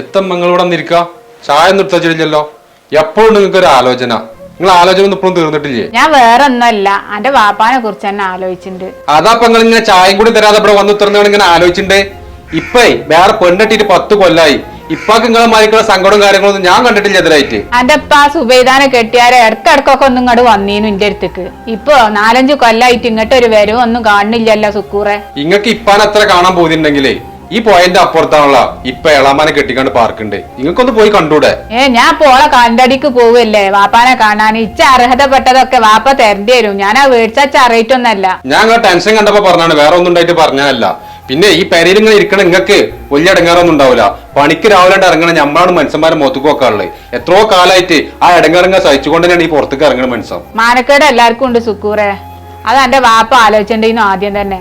എത്തം നിങ്ങളിവിടെ വന്നിരിക്ക ചായ ഒന്നും എടുത്തല്ലോ എപ്പോഴും നിങ്ങൾക്ക് ഒരു ആലോചന. നിങ്ങൾ ആലോചന ഒന്നും ഇപ്പോഴും തീർന്നിട്ടില്ലേ? ഞാൻ വേറെ ഒന്നല്ല എന്റെ വാപ്പാനെ കുറിച്ച് തന്നെ ആലോചിച്ചിട്ടുണ്ട്. അതാപ്പൊ നിങ്ങൾ ഇങ്ങനെ ചായയും കൂടി തരാതെ ഇവിടെ വന്ന് ഉത്തർന്നാണ് ഇങ്ങനെ ആലോചിച്ചിട്ടുണ്ട്. ഇപ്പേ വേറെ പെണ്ണിട്ടിട്ട് പത്ത് കൊല്ലായി. ഇപ്പൊക്കെ നിങ്ങളെ മാറിക്കുള്ള സങ്കടവും കാര്യങ്ങളൊന്നും ഞാൻ കണ്ടിട്ടില്ല എതിരായിട്ട് എന്റെ അപ്പ ആ സുബൈദാനെ കെട്ടിയാരെ ഇടക്കിടക്കൊക്കെ ഒന്നും ഇങ്ങോട്ട് വന്നീനു എന്റെ അടുത്തേക്ക്. ഇപ്പൊ നാലഞ്ച് കൊല്ലായിട്ട് ഇങ്ങോട്ട് ഒരു വരവും ഒന്നും കാണുന്നില്ലല്ലോ സുക്കൂറെ. ഇങ്ങക്ക് ഇപ്പാൻ അത്ര കാണാൻ പോകുന്നുണ്ടെങ്കിലേ ഈ പോയിന്റ് അപ്പുറത്താണുള്ള ഇപ്പൊ എളാമാനെ കെട്ടിക്കാണ്ട് പാർക്കുണ്ട് നിങ്ങൾക്കൊന്ന് പോയി കണ്ടൂടെ? ഏ ഞാൻ പോളെ കണ്ടടിക്ക് പോവല്ലേ? വാപ്പാനെ കാണാൻ ഇച്ച അർഹതപ്പെട്ടതൊക്കെ വാപ്പ തരേണ്ടി വരും. ഞാൻ ആ മേടിച്ച അറിയിട്ടൊന്നല്ല ഞാൻ ആ ടെൻഷൻ കണ്ടപ്പോ പറഞ്ഞാണ് വേറെ ഒന്നും ഉണ്ടായിട്ട് പറഞ്ഞതല്ല പിന്നെ ഈ പെരയിൽ ഇങ്ങനെ ഇരിക്കണ നിങ്ങക്ക് വലിയ ഇടങ്ങാറൊന്നും ഉണ്ടാവില്ല പണിക്ക് രാവിലെ ഇറങ്ങണം ഞമ്മളാണ് മനുഷ്യന്മാരെ മുഖത്തേക്ക് നോക്കാറുള്ളത് എത്രയോ കാലമായിട്ട് ആ ഇടങ്ങാറങ്ങ സഹിച്ചുകൊണ്ട് തന്നെയാണ് ഈ പുറത്തേക്ക് ഇറങ്ങണ മനുഷ്യൻ. മാനക്കേട് എല്ലാവർക്കും ഉണ്ട് സുക്കൂറെ. അത് എന്റെ വാപ്പ ആലോചിച്ചിട്ടുണ്ടെന്നു ആദ്യം തന്നെ.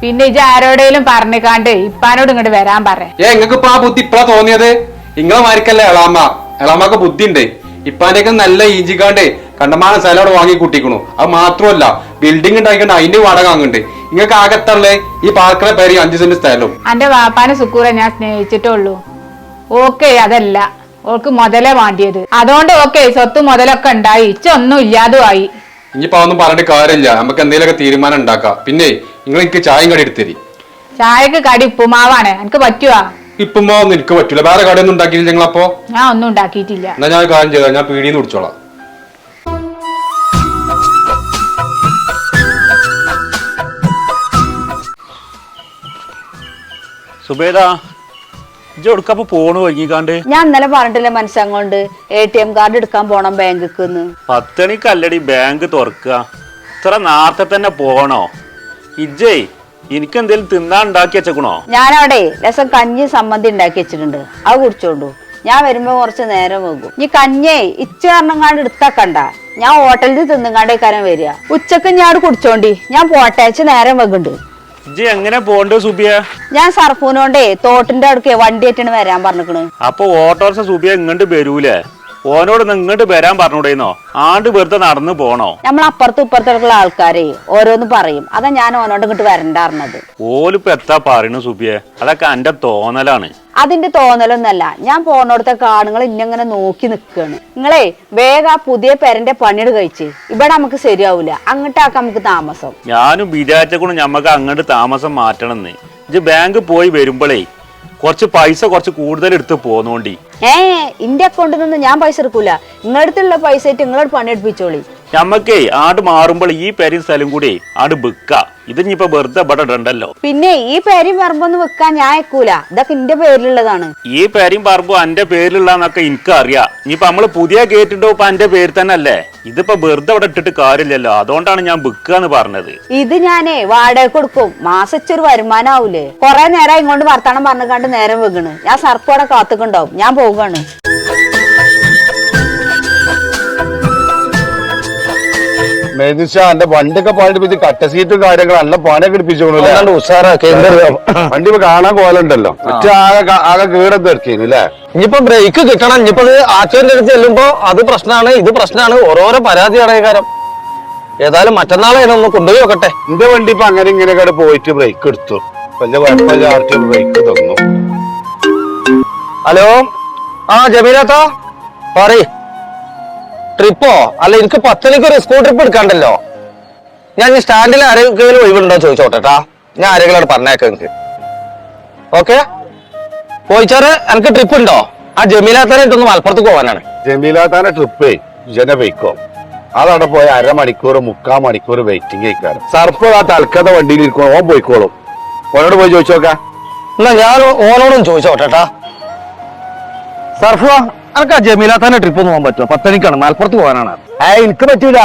പിന്നെ ഇജ് ആരോടേലും പറഞ്ഞിക്കാണ്ട് ഇപ്പാനോട് ഇങ്ങോട്ട് വരാൻ പറ. ഏ നിങ്ങൾക്ക് ഇപ്പൊ ആ ബുദ്ധി ഇപ്പഴാ തോന്നിയത്? ഇങ്ങളെ മാരിക്കല്ലേ എളാമ്മ. എളാമ്മക്ക് ബുദ്ധി ഉണ്ട് ഇപ്പാന്റെയൊക്കെ നല്ല ഈജിക്കാണ്ട് കണ്ടമാനം സ്ഥലം അവിടെ വാങ്ങി കൂട്ടിക്കണു. അത് മാത്രമല്ല ബിൽഡിംഗ് ഉണ്ടാക്കിണ്ട് അതിന്റെ വാടക വാങ്ങുന്നുണ്ട് നിങ്ങൾക്ക് ആകത്തള്ളേ ഈ പാർക്കിലെ പേര് അഞ്ചു സെന്റ് സ്ഥലവും അന്റെ വാപ്പാനെ സുക്കൂറെ ഞാൻ സ്നേഹിച്ചിട്ടുള്ളൂ ഓക്കെ അതല്ല. ഓൾക്ക് മുതലേ വേണ്ടിയത്. അതുകൊണ്ട് ഓക്കെ സ്വത്ത് മുതലൊക്കെ ഉണ്ടായി. ഇച്ചൊന്നും ഇല്ലാതുമായി ഇനിയിപ്പോ ഒന്നും പറഞ്ഞിട്ട് കാര്യമില്ല. നമുക്ക് എന്തെങ്കിലുമൊക്കെ തീരുമാനം ഉണ്ടാക്കാം. പിന്നെ നിങ്ങൾ എനിക്ക് ചായയും കടി എടുത്തരി. ചായക്ക് കടി ഉപ്പുമാവാണ്. എനിക്ക് പറ്റുവാ? ഇപ്പം ഒന്നും എനിക്ക് പറ്റൂല. വേറെ കടയൊന്നും ഉണ്ടാക്കിയില്ല ഞങ്ങളപ്പോ ഞാൻ ഒന്നും ഉണ്ടാക്കിയിട്ടില്ല. എന്നാ ഞാൻ ഒരു കാര്യം ചെയ്താ ഞാൻ പീടിയെന്ന് കുടിച്ചോളാം. സുബേദ ഇജ്ജ് എടുക്കപ്പോ പോണു വൈകിക്കാണ്ട് ഞാൻ ഇന്നലെ പറഞ്ഞിട്ടില്ലേ മനസ്സം കൊണ്ട് എ ടി എം കാർഡ് എടുക്കാൻ പോണം ബാങ്കിക്ക് പത്തണിക്കല്ലടി ബാങ്ക് തുറക്കുക. ഇത്ര നേരത്തെ തന്നെ പോകണോ ഇജ്ജേ എനിക്ക് എന്തേലും തിന്നാൻ ഉണ്ടാക്കി വെച്ചേക്കണോ? ഞാനവിടെ രസം കഞ്ഞി സമ്മതി ഉണ്ടാക്കി വെച്ചിട്ടുണ്ട്. അത് കുടിച്ചോണ്ടു ഞാൻ വരുമ്പോ കുറച്ച് നേരം വെക്കും ഈ കഞ്ഞേ ഇച്ച കാരണം കാണ്ട്. എടുത്താക്കണ്ട ഞാൻ ഹോട്ടലിൽ തിന്നുകാണ്ടേക്കാരം വരിക. ഉച്ചയ്ക്ക് ഞാൻ അവിടെ കുടിച്ചോണ്ടി. ഞാൻ പോട്ടേച്ച് നേരം വെക്കുന്നുണ്ട് ഇജ്ജ് എങ്ങനെ പോണ്ടോ സുബിയ? ഞാൻ സർഫൂനോണ്ടേ തോട്ടിന്റെ അടുക്കേ വണ്ടി ആയിട്ടാണ് വരാൻ പറഞ്ഞിക്കണ്. അപ്പൊ ഓട്ടോറിക്ഷ സുബിയ ഇങ്ങോട്ട് വരൂലേ? ഓനോട് ഇങ്ങോട്ട് വരാൻ പറഞ്ഞൂടേന്നോ? ആണ്ട് വെറുതെ നടന്നു പോണോ? നമ്മൾ അപ്പുറത്തും ഇപ്പുറത്തുള്ള ആൾക്കാരെ ഓരോന്ന് പറയും. അതാ ഞാൻ ഓനോട് ഇങ്ങോട്ട് വരണ്ടാർന്നത് ഓലിപ്പോ എത്താ പറയണു സുബിയെ? അതൊക്കെ എന്റെ തോന്നലാണ്. അതിന്റെ തോന്നലൊന്നല്ല. ഞാൻ പോണോടത്തെ കാണുങ്ങൾ ഇന്നങ്ങനെ നോക്കി നിൽക്കുകയാണ് നിങ്ങളെ വേഗം ആ പുതിയ പെരന്റെ പണിയുടെ കഴിച്ച്. ഇവിടെ നമുക്ക് ശരിയാവൂല. അങ്ങോട്ടാക്കാം നമുക്ക് താമസം. ഞാനും വിചാരിച്ചക്കൊണ്ട് ഞമ്മക്ക് അങ്ങോട്ട് താമസം മാറ്റണമെന്ന് ഇത് ബാങ്ക് പോയി വരുമ്പോഴേ കുറച്ച് പൈസ കുറച്ച് കൂടുതൽ എടുത്ത് പോന്നോണ്ടി. ഏ ഇന്റെ അക്കൗണ്ടിൽ നിന്ന് ഞാൻ പൈസ എടുക്കൂല. നിങ്ങളടുത്തുള്ള പൈസ ആയിട്ട് നിങ്ങളോട് പണിയെടുപ്പിച്ചോളി ഞമ്മക്കേ ആട് മാറുമ്പോൾ ഈ പേരും സ്ഥലം കൂടി ആട് ബിക്ക ഇതിനിപ്പോ വെറുതെ ഇവിടെ ഇടണ്ടല്ലോ. പിന്നെ ഈ പേരും പറമ്പൊന്നും വെക്കാൻ ഞാൻ അയക്കൂല. ഇതൊക്കെ എന്റെ പേരിലുള്ളതാണ്. ഈ പേരും പറമ്പും എന്റെ പേരിലുള്ളതെന്നൊക്കെ എനിക്ക് അറിയാം ഇനിയിപ്പോ നമ്മൾ പുതിയ കേട്ടിട്ടോ ഇപ്പൊ എന്റെ പേര് തന്നെ അല്ലേ ഇതിപ്പോ വെറുതെ ഇവിടെ ഇട്ടിട്ട് കാര്യമില്ലല്ലോ. അതുകൊണ്ടാണ് ഞാൻ ബിക്കുക എന്ന് പറഞ്ഞത്. ഇത് ഞാനേ വാടക കൊടുക്കും. മാസച്ചൊരു വരുമാനം ആവൂലേ. കൊറേ നേരം ഇങ്ങോട്ട് വർത്താനം പറഞ്ഞുകൊണ്ട് നേരം വെക്കണ്. ഞാൻ സർപ്പോടെ കാത്തുക്കുണ്ടാവും. ഞാൻ പോവുകയാണ് മേദിഷ എന്റെ വണ്ടിയൊക്കെ പാടിപ്പിച്ച് കട്ട സീറ്റും കാര്യങ്ങളും നല്ല പാനൊക്കെ അല്ലാണ്ട് ഉഷാറാക്കി വണ്ടി ഇപ്പൊ കാണാൻ കോലുണ്ടല്ലോ. മറ്റേ ആകെ ആകെ കീടത്ത് ഇറക്കിനു അല്ലേ? ഇനിയിപ്പോ ബ്രേക്ക് കിട്ടണം ഇനിയിപ്പോ ആച്ചോന്റെ അടുത്ത് ചെല്ലുമ്പോ അത് പ്രശ്നമാണ് ഇത് പ്രശ്നമാണ് ഓരോരോ പരാതി അടയകാരം ഏതായാലും മറ്റന്നാളെ ഒന്ന് കൊണ്ടുപോയി നോക്കട്ടെ. എന്റെ വണ്ടി ഇപ്പൊ അങ്ങനെ ഇങ്ങനെയൊക്കെ പോയിട്ട് ബ്രേക്ക് എടുത്തു. വലിയ കുഴപ്പമില്ല ആർട്ടി ബ്രേക്ക് തന്നു. ഹലോ? ആ ജമീലാത്ത? പറയ്. ട്രിപ്പോ അല്ല എനിക്ക് പത്തനക്ക് ഒരു സ്കൂൾ ട്രിപ്പ് എടുക്കാണ്ടല്ലോ. ഞാൻ ഈ സ്റ്റാൻഡിൽ ആരെങ്കിലും ഒഴിവുണ്ടോ ചോദിച്ചോട്ടെട്ടാ. ഞാൻ ആരെങ്കിലും പറഞ്ഞേക്കാം എനിക്ക് ഓക്കെ പോയിച്ചാറ് എനിക്ക് ട്രിപ്പ് ഉണ്ടോ? ആ ജമീലാത്തനായിട്ടൊന്ന് മലപ്പുറത്ത് പോകാനാണ് ജമീലാത്താന ട്രിപ്പേ ജന ബൈക്കോ അതവിടെ പോയ അരമണിക്കൂർ മുക്കാൽ മണിക്കൂർ വെയിറ്റിംഗ് കഴിക്കാറ് സർപ്പ് ആ തൽക്കഥ വണ്ടിയിൽ ഇരിക്കണം ഓൻ പോയിക്കോളും. ഓനോട് പോയി ചോദിച്ചോക്കാം. എന്നാ ഞാൻ ഓനോടും ചോദിച്ചോട്ടെട്ടാ. സർഫ എനിക്ക് ആ ജമീലാത്താന്റെ ട്രിപ്പ് ഒന്ന് പോകാൻ പറ്റുമോ പത്തനിക്കാണ് മലപ്പുറത്ത് പോകാനാണ്. ഏ എനിക്ക് പറ്റൂല.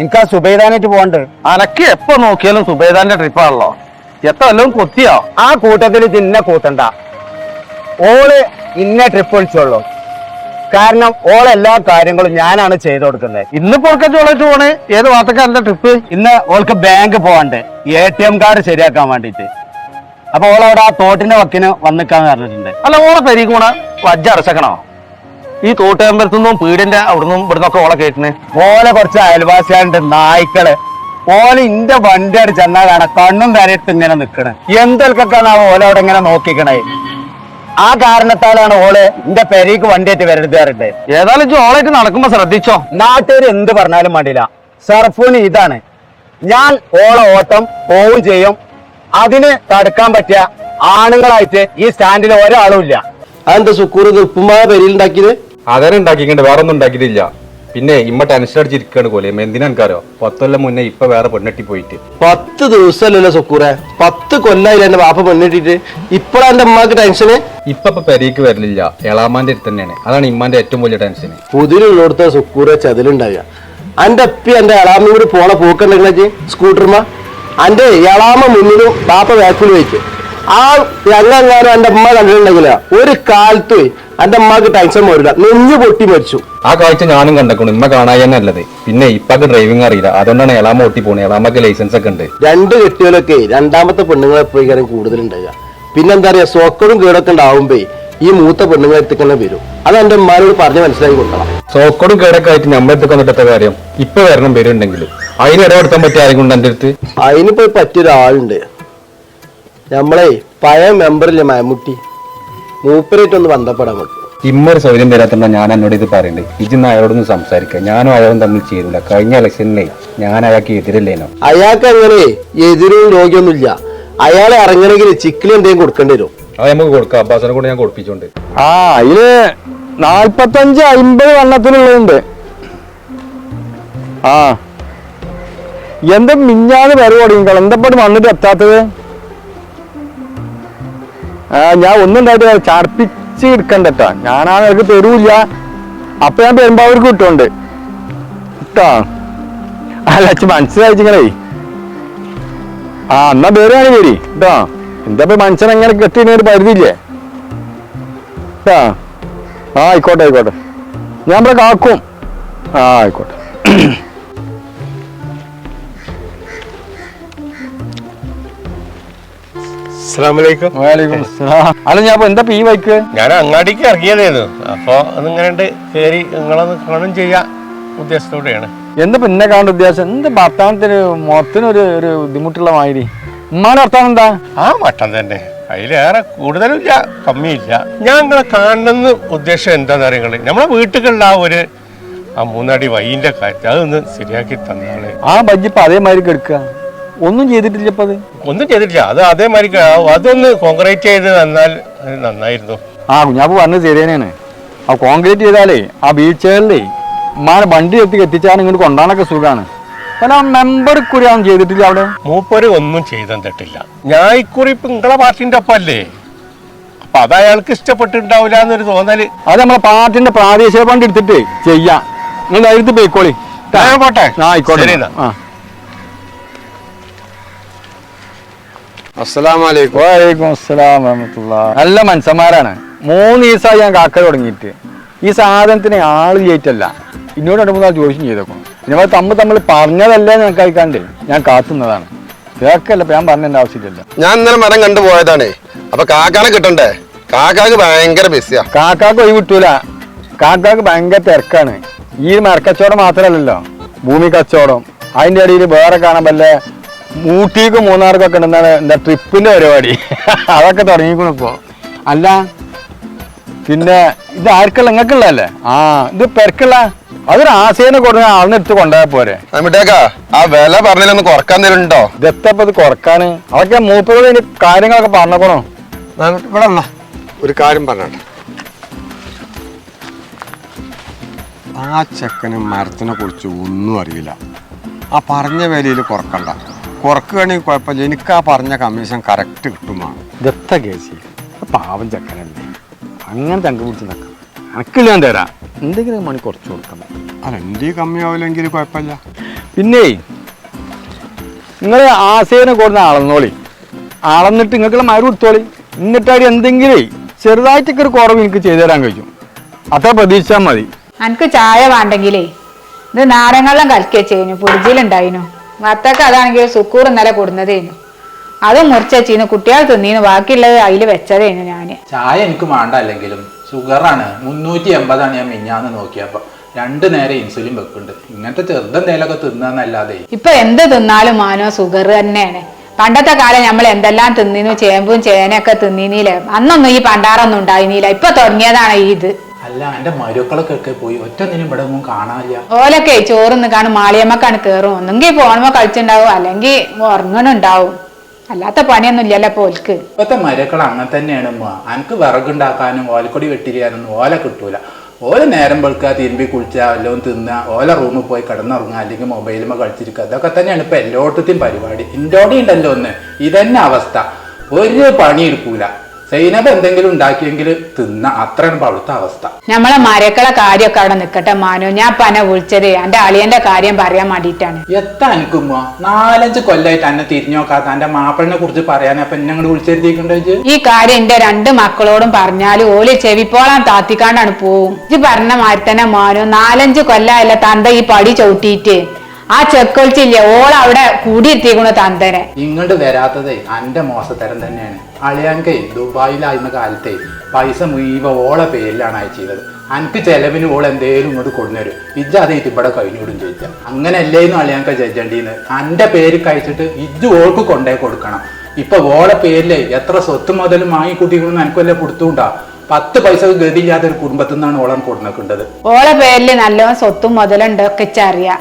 എനിക്ക് ആ സുബൈദാനായിട്ട് പോകണ്ട് അനക്ക് എപ്പോ നോക്കിയാലും സുബൈദാന്റെ ട്രിപ്പാണല്ലോ എത്ര വല്ലതും കൊത്തിയോ? ആ കൂട്ടത്തിൽ ഇന്ന കൂട്ടണ്ട. ഓൾ ഇന്ന ട്രിപ്പ് വിളിച്ചോളൂ. കാരണം ഓളെ എല്ലാ കാര്യങ്ങളും ഞാനാണ് ചെയ്തു കൊടുക്കുന്നത്. ഇന്ന് പൊറക്കച്ചോളായിട്ട് പോണ്? ഏത് വാർത്തക്കാരന്റെ ട്രിപ്പ് ഇന്ന് ഓൾക്ക് ബാങ്ക് പോവാണ്ട്. എ ടി എം കാർഡ് ശരിയാക്കാൻ വേണ്ടിട്ട് അപ്പൊ ഓളവിടെ ആ തോട്ടിന്റെ വക്കിന് വന്നിക്കാന്ന് പറഞ്ഞിട്ടുണ്ട്. അല്ല ഓളെ പെരീക്കൂണ വജ്ജ അടച്ചക്കണോ? ഈ തോട്ടമ്പലത്തുനിന്നും പീടിന്റെ അവിടുന്നും ഇവിടുന്നൊക്കെ ഓളെ കേട്ടിന്. ഓലെ കുറച്ച് അയൽവാസിയാണ്ട് നായ്ക്കൾ. ഓലെ ഇന്റെ വണ്ടി അടി ചെന്നാ കാണാം കണ്ണും തരയിട്ട് ഇങ്ങനെ നിക്കണേ. എന്തൊക്കെ ഓല അവിടെ ഇങ്ങനെ നോക്കിക്കണേ? ആ കാരണത്താലാണ് ഓൾ എന്റെ പെരേക്ക് വണ്ടിയായിട്ട് വരരുത് പറഞ്ഞിട്ട്. ഏതായാലും ഇജ്ജ് ഓളായിട്ട് നടക്കുമ്പോ ശ്രദ്ധിച്ചോ? നാട്ടുകാർ എന്ത് പറഞ്ഞാലും വേണ്ടില്ല സർഫൂന് ഇതാണ്. ഞാൻ ഓളെ ഓട്ടം പോവും ചെയ്യും. അതിന് തടുക്കാൻ പറ്റിയ ആണുങ്ങളായിട്ട് ഈ സ്റ്റാൻഡിൽ ഒരാളും ഇല്ല. അതെന്താ സുക്കൂർ ഉപ്പുമായ പെരിയിലുണ്ടാക്കിയത് അതന്നെ ഉണ്ടാക്കിക്കണ്ട് വേറെ ഒന്നും ഉണ്ടാക്കിയിട്ടില്ല. പിന്നെ ഇമ്മ ടെൻഷൻ അടിച്ചിരിക്കാണ് കോലിയമ്മ എന്തിനാ എനിക്കറിയോ? പത്തൊല്ലം മുന്നേ ഇപ്പൊ വേറെ പെണ്ണെട്ടി പോയിട്ട്. പത്ത് ദിവസമല്ലല്ലോ സുക്കൂറെ. പത്ത് കൊല്ലായില്ല എന്റെ വാപ്പ പെണ്ണെട്ടിട്ട്? ഇപ്പഴാ എന്റെ അമ്മയ്ക്ക് ടെൻഷന് ഇപ്പൊ ഇപ്പൊ പെരേക്ക് വരലില്ല. എളാമാന്റെ അടുത്ത് തന്നെയാണ്. അതാണ് ഇമ്മാന്റെ ഏറ്റവും വലിയ ടെൻഷൻ പുതിലുള്ളടത്ത് സുക്കൂറെ ചതിലുണ്ടാവുക അന്റെ അപ്പി എന്റെ എളാമ കൂടി പോണ പോക്കണ്ടെങ്കിൽ സ്കൂട്ടർമാ അന്റെ എളാമ മുന്നിലും ബാപ്പ ബാക്കിൽ വെച്ച്. ആ രംഗങ്ങാനും എന്റെ അമ്മ കണ്ടിട്ടുണ്ടെങ്കില ഒരു കാലത്ത് എന്റെ അമ്മയ്ക്ക് ടെൻഷൻ വരില്ല നെഞ്ഞു പൊട്ടി മരിച്ചു. ആ കാഴ്ച ഞാനും കണ്ടേക്കണു ഇമ്മ കാണാൻ പിന്നെ ഇപ്പൊക്കെ ഡ്രൈവിംഗ് അറിയില്ല. അതുകൊണ്ടാണ് എളാമ ഓട്ടി പോണേ. എളാമക്ക് ലൈസൻസ് ഒക്കെ ഉണ്ട്. രണ്ട് കെട്ടികളൊക്കെ രണ്ടാമത്തെ പെണ്ണുങ്ങളെ പോയി കാര്യം കൂടുതലുണ്ടാകുക പിന്നെന്താ പറയാ സോക്കടും കേടൊക്കെ ഉണ്ടാവുമ്പേ ഈ മൂത്ത പെണ്ണുങ്ങളെ എത്തിക്കന്നെ വരും. അത് എന്റെ അമ്മാരോട് പറഞ്ഞ് മനസ്സിലാക്കി കൊടുക്കണം. സോക്കോടും കേടൊക്കെ ആയിട്ട് നമ്മൾ എത്തിക്കാൻ പറ്റാത്ത കാര്യം? ഇപ്പൊ വരണം വരുന്നുണ്ടെങ്കിൽ അതിന് ഇടപെടുത്താൻ പറ്റിയ ആരെങ്കിലും കൊണ്ട് എന്റെ അടുത്ത്? അതിനിപ്പോ പറ്റിയൊരാളുണ്ട് നമ്മളെ പഴയ മെമ്പറിൽ മമ്മൂട്ടി മൂപ്പരായിട്ടൊന്ന് ബന്ധപ്പെടാൻ നമുക്ക് ഇമ്മ ഒരു സൗകര്യം തരാത്തുണ്ട ഞാൻ എന്നോട് ഇത് പറയണ്ടേ. ഇജിന്ന് അയാളോടൊന്ന് സംസാരിക്കാം. ഞാനും അയാളും തമ്മിൽ ചെയ്തില്ല കഴിഞ്ഞ ഇലക്ഷനിലേ ഞാൻ അയാൾക്ക് എതിരല്ലേനോ? അയാൾക്ക് അങ്ങനെ എതിരും രോഗിയൊന്നുമില്ല. അയാളെ ഇറങ്ങണമെങ്കിൽ ചിക്കിൽ എന്തെങ്കിലും കൊടുക്കേണ്ടി വരും. അത് നമുക്ക് കൊടുക്കാം. അബ്ബാസിനെ കൊണ്ട് ഞാൻ കൊടുപ്പിച്ചോണ്ട്. ആ അതിൽ നാൽപ്പത്തഞ്ച് അമ്പത് വണ്ണത്തിനുള്ളതുണ്ട്. ആ. എന്താ മിഞ്ഞാന്ന് പരിപാടി നിങ്ങൾ എന്തപ്പോഴും വന്നിട്ട് എത്താത്തത്? ഞാൻ ഒന്നും ഉണ്ടായിട്ട് ചർപ്പിച്ച് എടുക്കണ്ടട്ടാ ഞാനാ നിനക്ക് തരൂല്ല. അപ്പൊ ഞാൻ പെരുമ്പാവൂർക്ക് കിട്ടുന്നുണ്ട്. കേട്ടാ അല്ല അച്ഛൻ മനസ്സിലായിച്ചിങ്ങളേ ആ എന്നാ പേരാണ് പേര് കേട്ടോ എന്താ ഇപ്പൊ മനുഷ്യൻ എങ്ങനെ ഒരു പരിധിയില്ലേ? കേട്ടോ ആ ആയിക്കോട്ടെ ആയിക്കോട്ടെ. ഞാൻ ഇവിടെ കാക്കും. ആ ആയിക്കോട്ടെ. അല്ല ഞാൻ എന്താ ഈ ബൈക്ക് ഞാൻ അങ്ങാടിക്ക് ഇറങ്ങിയതായിരുന്നു. അപ്പൊ അതിങ്ങനെ കേറി നിങ്ങളൊന്ന് കാണും ചെയ്യാ ഉദ്ദേശത്തോടെയാണ്. എന്താ പിന്നെ കാണേണ്ട ഉദ്ദേശം? എന്ത് ഭർത്താവിനത്തിന് മൊത്തത്തിനൊരു ഒരു ബുദ്ധിമുട്ടുള്ള മാതിരി? ഉമ്മാന്റെ ഭർത്താവ് എന്താ? ആ മട്ടം തന്നെ. അതിലേറെ കൂടുതലില്ല കമ്മിയില്ല. ഞങ്ങളെ കാണണമെന്ന് ഉദ്ദേശം എന്താണെന്ന് അറിയങ്ങൾ നമ്മളെ വീട്ടുകളിൽ ആ ഒരു ആ മൂന്നടി വൈന്റെ കാറ്റ് അതൊന്ന് ശരിയാക്കി തന്നാണ് ആ ബജ്ജിപ്പ് അതേമാതിരി കെടുക്കുക ഒന്നും ചെയ്തിട്ടില്ല ഇപ്പൊ അത്? ഒന്നും ചെയ്തിട്ടില്ല. അത് അതേമാതിരി മാതിരി അതൊന്ന് കോൺക്രീറ്റ് ചെയ്ത് തന്നാൽ നന്നായിരുന്നു. ആ കുഞ്ഞാപ്പ് പറഞ്ഞത് ശരി തന്നെയാണ് ആ കോൺക്രീറ്റ് ചെയ്താലേ ആ ബീച്ചുകളിലേ മാന വണ്ടി എത്തി എത്തിച്ചാൽ ഇങ്ങോട്ട് കൊണ്ടാണൊക്കെ സുഖമാണ് ആ മെമ്പർ കുറി അവൻ ചെയ്തിട്ടില്ല അവിടെ? മൂപ്പര് ഒന്നും ചെയ്തും തട്ടില്ല ഞാൻ ഇക്കുറി ഇപ്പൊ നിങ്ങളെ പാർട്ടിന്റെ അപ്പല്ലേ അപ്പൊ അത് അയാൾക്ക് ഇഷ്ടപ്പെട്ടിട്ടുണ്ടാവില്ല എന്നൊരു തോന്നൽ. അത് നമ്മളെ പാർട്ടിന്റെ പ്രാദേശിക ഫണ്ട് എടുത്തിട്ട് ചെയ്യാം. നിങ്ങൾ ധൈര്യത്തിൽ പോയിക്കോളി. പോട്ടെ. ആയിക്കോട്ടെ. ആ. നല്ല മനുഷ്യന്മാരാണ്. മൂന്ന് ദിവസമായി ഞാൻ കാക്ക തുടങ്ങിയിട്ട്. ഈ സാധനത്തിന് ആൾ ചെയ്തിട്ടല്ല ഇന്നോട് രണ്ട് മൂന്നാൾ ചോദിച്ചും ചെയ്തേക്കും. നമ്മൾ തമ്മിൽ തമ്മിൽ പറഞ്ഞതല്ലേ ഞാൻ കഴിക്കാണ്ട് ഞാൻ കാത്തുന്നതാണ്. കേക്കല്ല ഞാൻ പറഞ്ഞതിന്റെ ആവശ്യമില്ല ഞാൻ ഇന്നലെ മരം കണ്ടു പോയതാണ്. അപ്പൊ കാക്കാനെ കിട്ടണ്ടേ? കാക്കാക്ക് ഭയങ്കര ബിസിയാ. കാക്കാക്ക് ഒഴിവ് കിട്ടൂല. കാക്കാക്ക് ഭയങ്കര തിരക്കാണ്. ഈ മരക്കച്ചവടം മാത്രമല്ലല്ലോ. ഭൂമി കച്ചവടം. അതിന്റെ ഇടയിൽ വേറെ കാണാൻ വല്ല ഊട്ടിക്ക് മൂന്നാർക്കൊക്കെ ഉണ്ടെന്നാണ് എന്താ ട്രിപ്പിന്റെ പരിപാടി? അതൊക്കെ തുടങ്ങിക്കണം ഇപ്പോ. അല്ല പിന്നെ ഇത് ആർക്കുള്ള നിങ്ങൾക്കുള്ളതല്ലേ? ആ ഇത് പെരക്കുള്ള അതൊരു ആശയനെ കൊടുക്കുന്ന ആളിനെ എടുത്ത് കൊണ്ടുപോയാൽ പോരെ. മിട്ടേക്കാ ആ വില പറഞ്ഞില്ലൊന്ന് കുറയ്ക്കാൻ തരുന്നുണ്ടോ ഇതെത്തപ്പോ ഇത് കുറക്കാന്? അതൊക്കെ മൂപ്പത് ഇനി കാര്യങ്ങളൊക്കെ പറഞ്ഞോക്കണോ? ഇവിടെ വന്നാ. ഒരു കാര്യം പറഞ്ഞോട്ടെ. ആ ചെക്കന് മരത്തിനെ കുറിച്ച് ഒന്നും അറിയില്ല. ആ പറഞ്ഞ വിലയിൽ കുറക്കണ്ട. കുറക്കുകയാണെങ്കിൽ കുഴപ്പമില്ല. എനിക്ക് ആ പറഞ്ഞ കമ്മീഷൻ കറക്റ്റ് കിട്ടുമാണ്. ദത്ത കേസി പാവം ചക്കനല്ലേ. അങ്ങനെ തങ്ക പിടിച്ച് നിൽക്കാം അനക്കില്ല ഞാൻ തരാം. എന്തെങ്കിലും മണി കുറച്ച് കൊടുക്കണം അല്ല എന്റെ കമ്മിയാവില്ലെങ്കിൽ കുഴപ്പമില്ല. പിന്നെ നിങ്ങൾ ആശയനെ കൊടുന്ന അളന്നോളി. അളന്നിട്ട് നിങ്ങൾക്കുള്ള മരം എടുത്തോളി എന്നിട്ടാടി എന്തെങ്കിലും ചെറുതായിട്ടൊക്കെ ഒരു കുറവ് എനിക്ക് ചെയ്തു തരാൻ കഴിയും. അത്ര പ്രതീക്ഷിച്ചാൽ മതി. എനിക്ക് ചായ വേണ്ടെങ്കിലേ ഇത് നാരങ്ങെല്ലാം കലക്കിയ ചെയ്യുന്നു ഫ്രിഡ്ജിലുണ്ടായിനു വത്തക്ക അതാണെങ്കിൽ സുക്കൂർ ഇന്നലെ കൊടുന്നതേനു അത് മുറിച്ചീന്ന് കുട്ടികൾ തിന്നീന്ന് ബാക്കിയുള്ളത് അതിൽ വെച്ചതേനു ഞാൻ. ചായ എനിക്ക് വേണ്ട അല്ലെങ്കിലും ഷുഗറാണ്. മുന്നൂറ്റി എൺപതാണ് ഞാൻ മിഞ്ഞാന്ന് നോക്കിയപ്പോ രണ്ടു നേരം ഇൻസുലിൻ വെക്കുന്നുണ്ട്. ഇങ്ങനത്തെ ചെറുതെന്തേലൊക്കെ തിന്നാന്നല്ലാതെ. ഇപ്പൊ എന്ത് തിന്നാലും മാനോ സുഗർ തന്നെയാണ്. പണ്ടത്തെ കാലം നമ്മൾ എന്തെല്ലാം തിന്നിനു ചേമ്പും ചേനയൊക്കെ തിന്നീനീലേ അന്നൊന്നും ഈ പണ്ടാറൊന്നും ഉണ്ടായിനില്ല ഇപ്പൊ തുടങ്ങിയതാണ് ഈ ഇത്. അല്ല എന്റെ മരുക്കളൊക്കെ പോയി. ഒറ്റ നിന്നും ഇവിടെ ഒന്നും കാണാനില്ല. ഓലൊക്കെ ചോറുന്ന് കാണും മാളിയമ്മക്കാണ് കേറും. ഒന്നെങ്കിൽ ഫോണുമ്പോ കളിച്ചുണ്ടാവും അല്ലെങ്കിൽ ഉറങ്ങണുണ്ടാവും. അല്ലാത്ത പണിയൊന്നും ഇല്ലല്ലോ ഇപ്പൊ ഓൽക്ക്. ഇപ്പത്തെ മരക്കൾ അങ്ങനെ തന്നെയാണ് അനക്ക് വിറകുണ്ടാക്കാനും ഓലക്കൊടി വെട്ടിരിയാനൊന്നും ഓല കിട്ടൂല. ഓല നേരം വെളുക്കുക തിരുമ്പി കുളിച്ചാൽ വല്ലതും തിന്ന ഓല റൂമിൽ പോയി കിടന്നുറങ്ങുക അല്ലെങ്കിൽ മൊബൈലുമ്പോൾ കളിച്ചിരിക്കുക അതൊക്കെ തന്നെയാണ് ഇപ്പൊ എല്ലോട്ടത്തെയും പരിപാടി. ഇൻഡോടി ഉണ്ടല്ലോ ഒന്ന്. ഇതന്നെ അവസ്ഥ. ഒരു പണി എടുക്കൂല സൈനബ് എന്തെങ്കിലും ഉണ്ടാക്കിയെങ്കിൽ തിന്ന. അത്രയാണ് ഇപ്പൊ അവിടുത്തെ അവസ്ഥ. നമ്മളെ മരക്കളെ കാര്യമൊക്കെ അവിടെ നിക്കട്ടെ മാനു. ഞാൻ പന വിളിച്ചത്. എന്റെ അളിയന്റെ കാര്യം പറയാൻ വേണ്ടിയിട്ടാണ്. എത്താ എനിക്കുമ്മ നാലഞ്ച് കൊല്ലായിട്ട് എന്നെ തിരിഞ്ഞു നോക്കാത്ത. എന്റെ മാപ്പിളിനെ കുറിച്ച് പറയാൻ അപ്പൊ എന്നെ വിളിച്ചെഴുതിയിട്ടുണ്ടോ ഈ കാര്യം എന്റെ രണ്ട് മക്കളോടും പറഞ്ഞാൽ ഓൽ ചെവിപ്പോളാൻ താത്തിക്കാണ്ടാണ് പോവും. ഇത് പറഞ്ഞ മാതിരി തന്നെ മാനു. നാലഞ്ച് കൊല്ലായല്ല തന്ത ഈ പടി ചവിട്ടിയിട്ട് ആ ചെക്കൊളിച്ചില്ലേ ഓൾ അവിടെ കൂടി എത്തിക്കുന്നു തന്തനെ. നിങ്ങളുടെ വരാത്തതേ അന്റെ മോശത്തരം തന്നെയാണ്. അളിയാങ്കേ ദുബായിലായിരുന്ന കാലത്തെ പൈസ മുഴുവൻ ഓളെ പേരിലാണ് അയച്ചത് അനക്ക് ചെലവിന് ഓൾ എന്തേലും ഇങ്ങോട്ട് കൊണ്ടുവരും ഇജ്ജ് അത് ഇവിടെ കഴിഞ്ഞോടും ചോദിച്ച അങ്ങനെയല്ലേന്ന് അളിയാൻക ജഡ്ജണ്ടീന്ന്. അന്റെ പേര് കഴിച്ചിട്ട് ഇജ്ജ് ഓൾക്ക് കൊണ്ടേ കൊടുക്കണം. ഇപ്പൊ ഓളെ പേരിലെ എത്ര സ്വത്ത് മുതലും വാങ്ങിക്കൂട്ടിക്കണമെന്ന് എനിക്ക് വല്ല കൊടുത്തുണ്ടാ പത്ത് പൈസ ഗതിയില്ലാത്ത ഒരു കുടുംബത്തിൽ നിന്നാണ് ഓളം കൊടുക്കുന്നത് ഓളെ പേരിൽ നല്ലോണം സ്വത്തും മുതലുണ്ട് ഒക്കെ അറിയാം.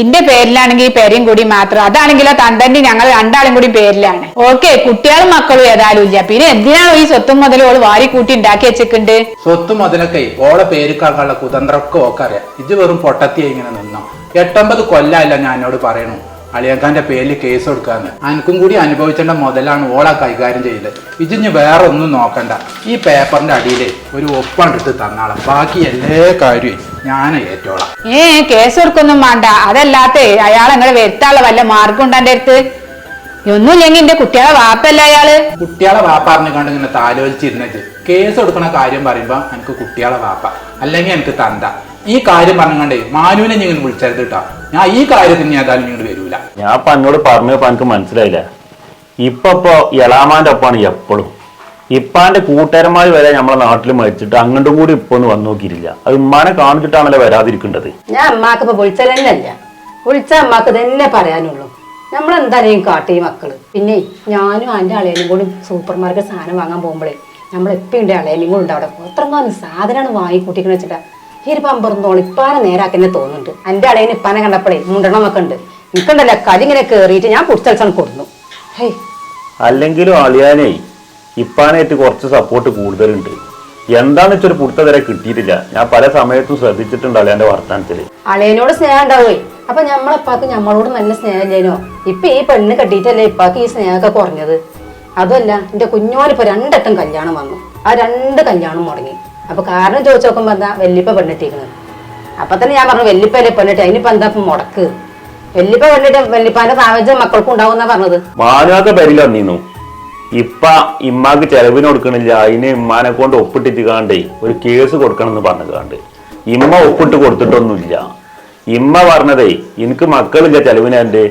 ഇന്റെ പേരിലാണെങ്കിൽ പേരും കൂടി മാത്രം. അതാണെങ്കിലോ തന്തന്റെ ഞങ്ങൾ രണ്ടാളും കൂടി പേരിലാണ്. ഓക്കെ കുട്ടികളും മക്കളും ഏതായാലും ഇല്ല. പിന്നെ എന്തിനാണോ ഈ സ്വത്തും മുതലും ഓൾ വാരി കൂട്ടി ഉണ്ടാക്കി വെച്ചിട്ടുണ്ട് സ്വത്തും മുതലൊക്കെ ഓളെ പേരുക്കാക്കാനുള്ള കുതന്ത്രമൊക്കെ ഓക്കറിയാം. ഇത് വെറും പൊട്ടത്തി ഇങ്ങനെ നിന്നോ. എട്ടൊമ്പത് കൊല്ലമല്ല ഞാൻ എന്നോട് പറയണു. അളിയക്കാന്റെ പേരിൽ കേസ് കൊടുക്കാന്ന്. അനക്കും കൂടി അനുഭവിച്ചേണ്ട മുതലാണ് ഓളാ കൈകാര്യം ചെയ്തത് ഇതിഞ്ഞ് വേറെ ഒന്നും നോക്കണ്ട. ഈ പേപ്പറിന്റെ അടിയിൽ ഒരു ഒപ്പണ്ടെടുത്ത് തന്നാളാം. ബാക്കി എല്ലാ കാര്യവും ഞാൻ ഏറ്റോളാം. ഏ കേസ് കൊടുക്കൊന്നും വേണ്ട. അതല്ലാത്തേ അയാൾ അങ്ങനെ വരുത്താനുള്ള വല്ല മാർഗം ഉണ്ടെന്റെ അടുത്ത്? ഒന്നുമില്ലെങ്കിൽ എന്റെ കുട്ടികളെ വാപ്പല്ല അയാൾ? കുട്ടികളെ വാപ്പ അറിഞ്ഞു കണ്ട് ഇങ്ങനെ താലോചിച്ചിരുന്നത് കേസ് കൊടുക്കണ കാര്യം പറയുമ്പോ എനിക്ക് കുട്ടികളെ വാപ്പ. അല്ലെങ്കിൽ എനിക്ക് തന്ത. ഈ കാര്യം പറഞ്ഞുകൊണ്ട് മാനുവിനെ നിങ്ങൾ വിളിച്ചരുത് കേട്ടോ. ഞാൻ ഈ കാര്യത്തിന് ഏതായാലും നിങ്ങൾ വരൂല. ഞാൻ ഇപ്പൊ എന്നോട് പറഞ്ഞപ്പോ എനിക്ക് മനസ്സിലായില്ല. ഇപ്പൊ ഇപ്പൊ എളാമാന്റെ ഒപ്പാണ് എപ്പോഴും ഇപ്പാന്റെ കൂട്ടുകാരന്മാർ വരെ നമ്മളെ നാട്ടിൽ മരിച്ചിട്ട് അങ്ങോട്ടും കൂടി ഇപ്പൊ ഒന്ന് വന്നു നോക്കിയിട്ടില്ല. അത് ഉമ്മാനെ കാണിച്ചിട്ടാണല്ലോ വരാതിരിക്കേണ്ടത്. ഞാൻ അമ്മാക്ക് ഇപ്പൊ വിളിച്ചതന്നെയല്ല വിളിച്ച അമ്മാക്ക് തന്നെ പറയാനുള്ളൂ. നമ്മളെന്തായാലും കാട്ടി മക്കൾ. പിന്നെ ഞാനും അന്റെ അളയനും കൂടി സൂപ്പർ മാർക്കറ്റ് സാധനം വാങ്ങാൻ പോകുമ്പോഴേ നമ്മൾ എപ്പോഴും അളയനും കൂടെ ഉണ്ട് അവിടെ. എത്രങ്ങാനും സാധനമാണ് വാങ്ങിക്കൂട്ടിക്കണ വെച്ചിട്ടാ. ഈ ഒരു പമ്പറന്നോളം ഇപ്പാനെ നേരാക്കെന്നെ തോന്നുന്നുണ്ട്. എന്റെ അടയിന് ഇപ്പാനെ കണ്ടപ്പോഴേ മുണ്ടണമൊക്കെ ഉണ്ട്. നിൽക്കണ്ടല്ലോ കലിങ്ങനെ കയറിയിട്ട് ഞാൻ കുടിച്ചൽസാണ് കൊടുന്നു. ഹേയ് അല്ലെങ്കിലും അളിയാനേ ഇപ്പാനായിട്ട് കുറച്ച് സപ്പോർട്ട് കൂടുതലുണ്ട്. എന്താണെന്ന് വെച്ചൊരു പുറത്തെ വരെ കിട്ടിയിട്ടില്ല. ഞാൻ പല സമയത്തും ശ്രദ്ധിച്ചിട്ടുണ്ട് അളിയാന്റെ വർത്തമാനത്തിൽ അളിയനോട് സ്നേഹം ഉണ്ടാവേ. അപ്പൊ നമ്മളപ്പാക്ക് നമ്മളോട് നല്ല സ്നേഹമില്ലേനോ ഇപ്പൊ ഈ പെണ്ണ് കെട്ടിയിട്ടല്ലേ ഇപ്പാക്ക് ഈ സ്നേഹമൊക്കെ കുറഞ്ഞത്? അതുമല്ല എന്റെ കുഞ്ഞോനിപ്പോ രണ്ടട്ടം കല്യാണം വന്നു. ആ രണ്ട് കല്യാണം മുടങ്ങി. അപ്പൊ കാരണം ചോദിച്ചു നോക്കുമ്പോ എന്താ വെല്ലിപ്പ പെണ്ണിട്ടിരിക്കുന്നത് അപ്പൊ തന്നെ ഞാൻ പറഞ്ഞു വെല്ലിപ്പല്ലേ പെണ്ണിട്ട് അതിനിപ്പോ എന്താ മുടക്ക്? വെല്ലിപ്പ പെണ്ണിട്ട് വെല്ലിപ്പാന്റെ സാഹചര്യം മക്കൾക്കും ഉണ്ടാവും എന്നാ പറഞ്ഞത്? മാനുവാക്ക പരില വന്നിരുന്നു. ഇപ്പ ഇമ്മാക്ക് ചെലവിന് കൊടുക്കണില്ല അതിന് ഇമ്മാനെ കൊണ്ട് ഒപ്പിട്ടിട്ട് കാണ്ടേ ഒരു കേസ് കൊടുക്കണം എന്ന് പറഞ്ഞു കാണ്ട്. ഇമ്മ ഒപ്പിട്ട് കൊടുത്തിട്ടൊന്നുമില്ല. ഇമ്മ പറഞ്ഞതേ എനിക്ക് മക്കളില്ല ചെലവിനെ എന്റെ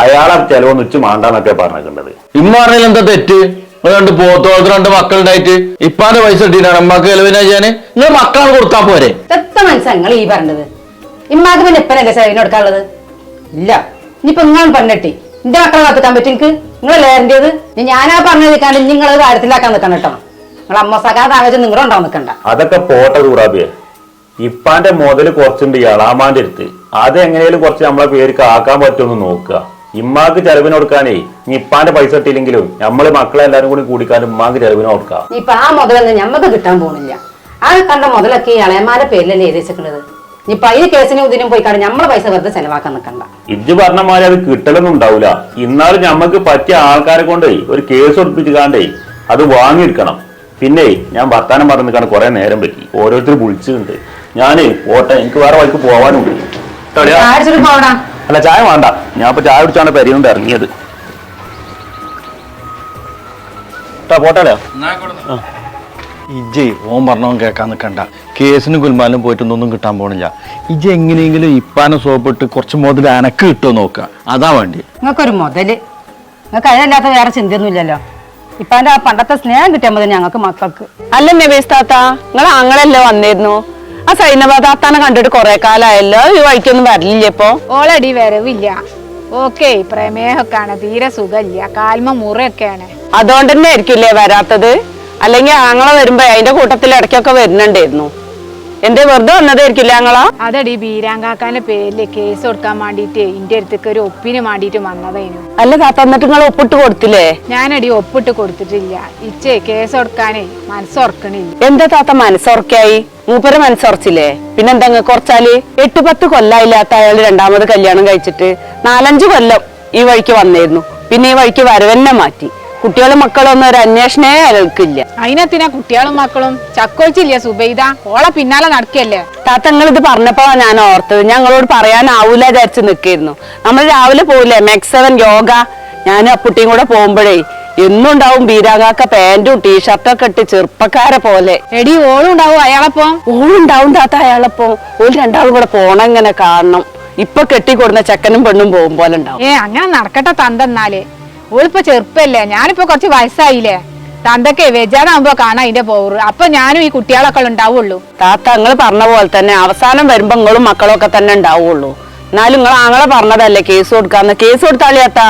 അയാളെ ചെലവൊന്നിച്ച് മാണ്ടാന്നൊക്കെ പറഞ്ഞിട്ടുണ്ടത് ഇമ്മ പറഞ്ഞാൽ എന്താ തെറ്റ്? രണ്ട് പോത്തോളത്ത് രണ്ട് മക്കളുണ്ടായിട്ട് ഇപ്പാന്റെ പൈസ ഇട്ടിട്ടാണ് അമ്മയ്ക്ക് ചെലവിനാ ചെയ്യാന്? നിങ്ങൾ മക്കളാണ് കൊടുത്താ പോരെ? എത്ര മനസ്സാണ് നിങ്ങൾ ഈ പറഞ്ഞത്? ഇമ്മാക്ക് പിന്നെ എപ്പനല്ലേ ചെലവിന് കൊടുക്കാനുള്ളത്? ഇല്ല. ഇനിയിപ്പൊ നിങ്ങൾ പറഞ്ഞിട്ടി എന്റെ മക്കളെ കാത്തിക്കാൻ പറ്റും എനിക്ക് നിങ്ങളല്ലേ ഇനി ഞാനാ പറഞ്ഞു നിൽക്കാണ്ട് നിങ്ങൾ കാര്യത്തിലാക്കാൻ നിൽക്കണം കേട്ടോ. നിങ്ങൾ അമ്മ സകാ സാഹചര്യം നിങ്ങളുണ്ടാവും നിൽക്കണ്ട അതൊക്കെ പോട്ടെ കൂടാബിയെ ഇപ്പാന്റെ മുതൽ കുറച്ചുണ്ട് ഇളാമാന്റെ അടുത്ത്. അത് എങ്ങനെയും കുറച്ച് നമ്മളെ പേര് ആക്കാൻ പറ്റുമെന്ന് നോക്കുക. ഇമ്മാക്ക് ചെലവിന് കൊടുക്കാനേ ഇനി ഇപ്പാന്റെ പൈസ ഇട്ടില്ലെങ്കിലും നമ്മൾ മക്കളെ എല്ലാരും കൂടി കൂടിക്കാനും ഇമ്മാക്ക് ചെലവിന് കൊടുക്കാം. ഇപ്പൊ ആ മുതലൊന്നും ഞമ്മക്ക് കിട്ടാൻ പോകുന്നില്ല ആ കണ്ട മുതലൊക്കെ ഈ ഇളയമാരുടെ പേരിലല്ലേ എഴുതി ഇപ്പൊ ഈ കേസിനും ഇതിനും പോയി നമ്മളെ പൈസ വെറുതെ ചെലവാക്കാൻ നിൽക്കണ്ട ഇജ്ജ് പറഞ്ഞ മാതിരി അത് കിട്ടലൊന്നും ഉണ്ടാവില്ല ഇന്നാലും ഞമ്മക്ക് പറ്റിയ ആൾക്കാരെ കൊണ്ടേ ഒരു കേസ് ഒപ്പിച്ചുകാണ്ടേ അത് വാങ്ങിയെടുക്കണം. പിന്നെ ഞാൻ വർത്താനം പറഞ്ഞു നിൽക്കാൻ കുറെ നേരം പറ്റി. ഓരോരുത്തർ വിളിച്ചിട്ടുണ്ട്. ഞാനേ പോട്ടെ എനിക്ക് വേറെ വഴിക്ക് പോവാനുണ്ട്. അല്ല ചായ വേണ്ട. ഞാൻ ഇപ്പൊ ചായ കുടിച്ചാണ് പരിയുണ്ട് ഇറങ്ങിയത്. പോട്ടാലോ ഇജ്ജ് ഓൻ പറഞ്ഞവൻ കേൾക്കാൻ നിൽക്കണ്ട കേസിനും ഗുൽമാലും പോയിട്ടൊന്നും കിട്ടാൻ പോണില്ല. ഇജ എങ്ങനെയെങ്കിലും ഇപ്പാനെ സോപ്പിട്ട് കുറച്ച് മുതൽ അനക്ക് കിട്ടുമോ നോക്കുക. അതാ വേണ്ടി. നിങ്ങൾക്കൊരു മുതൽ. നിങ്ങൾക്ക് അതിനല്ലാത്ത വേറെ ചിന്തയൊന്നുമില്ലല്ലോ. ഇപ്പാന്റെ ആ പണ്ടത്തെ സ്നേഹം കിട്ടിയാൽ മതി ഞങ്ങൾക്ക് മക്കൾക്ക്. അല്ല നബീസ് താത്ത നിങ്ങൾ അങ്ങനല്ലേ വന്നിരുന്നു? ആ സൈനബാദാത്താനെ കണ്ടിട്ട് കൊറേ കാലായല്ലോ. ഈ വഴിക്കൊന്നും വരലില്ല ഇപ്പൊ? ഓളടി വരവില്ല. ഓക്കെ പ്രമേഹമൊക്കെയാണ് തീരെ സുഖമില്ല. കാൽമ മുറയൊക്കെയാണ്. അതുകൊണ്ട് തന്നെ ആയിരിക്കില്ലേ വരാത്തത്? അല്ലെങ്കിൽ ആങ്ങളെ വരുമ്പോ അതിന്റെ കൂട്ടത്തിൽ ഇടയ്ക്കൊക്കെ വരുന്നുണ്ടായിരുന്നു. എന്തേ വെറുതെ വന്നതായിരിക്കില്ലേ ഞങ്ങളാ അതടി ബീരാങ്കാക്കാന്റെ പേരിൽ കേസ് കൊടുക്കാൻ വേണ്ടിട്ട് ഇന്റെ അടുത്തേക്ക് ഒരു ഒപ്പിന് വേണ്ടിട്ട് വന്നതേനു അല്ല താത്ത എന്നിട്ട് നിങ്ങൾ ഒപ്പിട്ട് കൊടുത്തില്ലേ? ഞാനടി ഒപ്പിട്ട് കൊടുത്തിട്ടില്ല. ഇച്ചേ കേസ് കൊടുക്കാനേ മനസ്സുറക്കണില്ല. എന്താ താത്ത മനസ്സുറക്കായി? മൂപ്പര മനസ്സുറച്ചില്ലേ? പിന്നെന്താ കുറച്ചാൽ? എട്ട് പത്ത് കൊല്ലായില്ലാത്ത അയാൾ രണ്ടാമത് കല്യാണം കഴിച്ചിട്ട് നാലഞ്ച് കൊല്ലം ഈ വഴിക്ക് വന്നിരുന്നു. പിന്നെ ഈ വഴിക്ക് വരവെന്നെ മാറ്റി. കുട്ടികളും മക്കളും ഒന്നും ഒരു അന്വേഷണേ അയാൾക്കില്ല അതിനെത്തിനാ കുട്ടികളും മക്കളും? ചക്കോച്ചില്ല സുബൈദ? ഓളെ പിന്നാലെ നടക്കല്ലേ? താത്ത നിങ്ങൾ ഇത് പറഞ്ഞപ്പോ ഞാൻ ഓർത്തത്. ഞങ്ങളോട് പറയാനാവൂല വിചാരിച്ച് നിൽക്കായിരുന്നു. നമ്മൾ രാവിലെ പോവില്ലേ? മെക്സവൻ യോഗ. ഞാനും അപ്പുട്ടിയും കൂടെ പോകുമ്പോഴേ എന്നും ഉണ്ടാവും ബീരാകാക്ക പാന്റും ഒക്കെ ഇട്ട് ചെറുപ്പക്കാരെ പോലെ. എടി ഓളും ഉണ്ടാവും അയാളപ്പം? ഓളുണ്ടാവും താത്ത അയാളപ്പോ. ഓൾ രണ്ടാളും കൂടെ പോണം ഇങ്ങനെ കാണണം. ഇപ്പൊ കെട്ടിക്കൊടുന്ന ചെക്കനും പെണ്ണും പോകും പോലെ ഉണ്ടാവും. ഏ അങ്ങനെ നടക്കട്ടെ തന്തെന്നാലേ. ഓളിപ്പോ ചെറുപ്പല്ലേ? ഞാനിപ്പോ കുറച്ച് വയസ്സായില്ലേ? തന്തൊക്കെ വെജാനാകുമ്പോ കാണാം അതിന്റെ പോറ് അപ്പൊ ഞാനും ഈ കുട്ടികളൊക്കെ ഉണ്ടാവുള്ളൂ. താത്ത നിങ്ങൾ പറഞ്ഞ പോലെ തന്നെ അവസാനം വരുമ്പോ നിങ്ങളും മക്കളും ഒക്കെ തന്നെ ഉണ്ടാവുള്ളൂ. എന്നാലും നിങ്ങൾ ആങ്ങളെ പറഞ്ഞതല്ലേ കേസ് കൊടുക്കാന്ന്? കേസ് കൊടുത്താളിയാത്താ